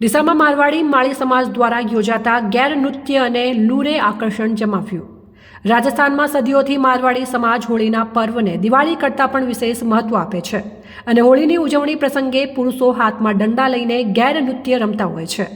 ડીસામાં મારવાડી માળી સમાજ દ્વારા યોજાતા ગેર નૃત્ય અને લૂરે આકર્ષણ જમાવ્યું. રાજસ્થાનમાં સદીઓથી મારવાડી સમાજ હોળીના પર્વને દિવાળી કરતાં પણ વિશેષ મહત્વ આપે છે અને હોળીની ઉજવણી પ્રસંગે પુરુષો હાથમાં દંડા લઈને ગેર નૃત્ય રમતા હોય છે.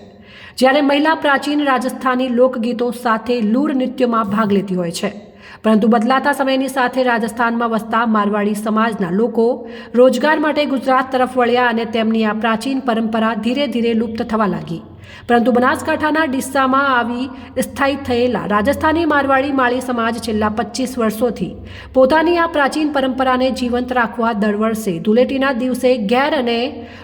જ્યારે મહિલા પ્રાચીન રાજસ્થાની લોકગીતો સાથે લૂર નૃત્યમાં ભાગ લેતી હોય છે. પરંતુ બદલાતા સમયની સાથે રાજસ્થાનમાં વસતા મારવાડી સમાજના લોકો રોજગાર માટે ગુજરાત તરફ વળ્યા અને તેમની આ પ્રાચીન પરંપરા ધીરે ધીરે લુપ્ત થવા લાગી. પરંતુ બનાસકાંઠાના ડિસ્સામાં આવી સ્થાયી થયેલા રાજસ્થાની મારવાડી માળી સમાજ છેલ્લા પચીસ વર્ષોથી પોતાની આ પ્રાચીન પરંપરાને જીવંત રાખવા દર વર્ષે ધૂળેટીના દિવસે ગેર અને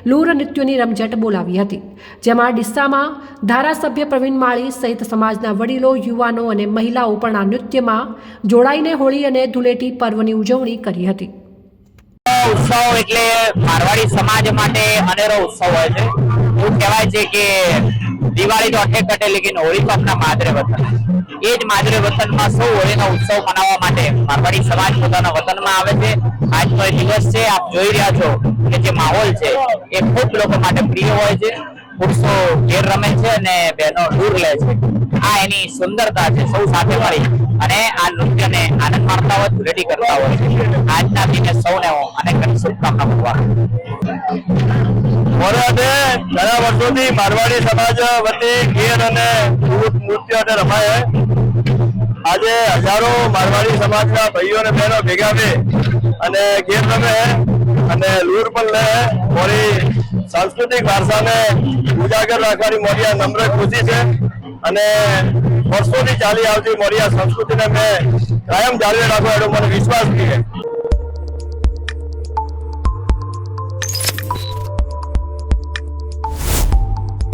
લૂર નૃત્યોની રમઝટ બોલાવી હતી, જેમાં ડિસ્સામાં ધારાસભ્ય પ્રવીણ માળી સહિત સમાજના વડીલો, યુવાનો અને મહિલાઓ પણ આ નૃત્યમાં જોડાઈને હોળી અને ધૂળેટી પર્વની ઉજવણી કરી હતી. ઉત્સવ એટલે મારવાડી સમાજ માટે અનેરો ઉત્સવ હોય છે. એવું કહેવાય છે કે દિવાળી તો અઠે કટે, લેકિન હોળી તો આપણા માદરે વતન. એ જ માદરે વતનમાં સૌ હોળીનો ઉત્સવ મનાવવા માટે મારવાડી સમાજ પોતાના વતનમાં આવે છે. આજનો એ દિવસ છે, આપ જોઈ રહ્યા છો કે જે માહોલ છે, એ ખૂબ લોકો માટે પ્રિય હોય છે. પુરુષો ઘેર રમે છે અને બહેનો દૂર લે છે. આ એની સુંદરતા છે, સૌ સાથે મળી અને આ નૃત્યને આનંદ માણતા હોય ધૂળેટી કરતા હોય આજના દિને સૌને હું અને ઘણી શુભકામના મૂકવા મોરાદે ઘણા વર્ષોથી મારવાડી સમાજ વતી ગીર અને નૃત્ય અને રમાય આજે હજારો મારવાડી સમાજના ભાઈઓ અને બહેનો ભેગા થઈ અને ગીર રમે અને લૂર પણ લે મોરી સાંસ્કૃતિક વારસાને ઉજાગર રાખવાની મોરી આ નમ્ર ખુશી છે. અને વર્ષોથી ચાલી આવતી મોરિયા સંસ્કૃતિને મેં કાયમ જાળવી રાખો એનો મને વિશ્વાસ છે.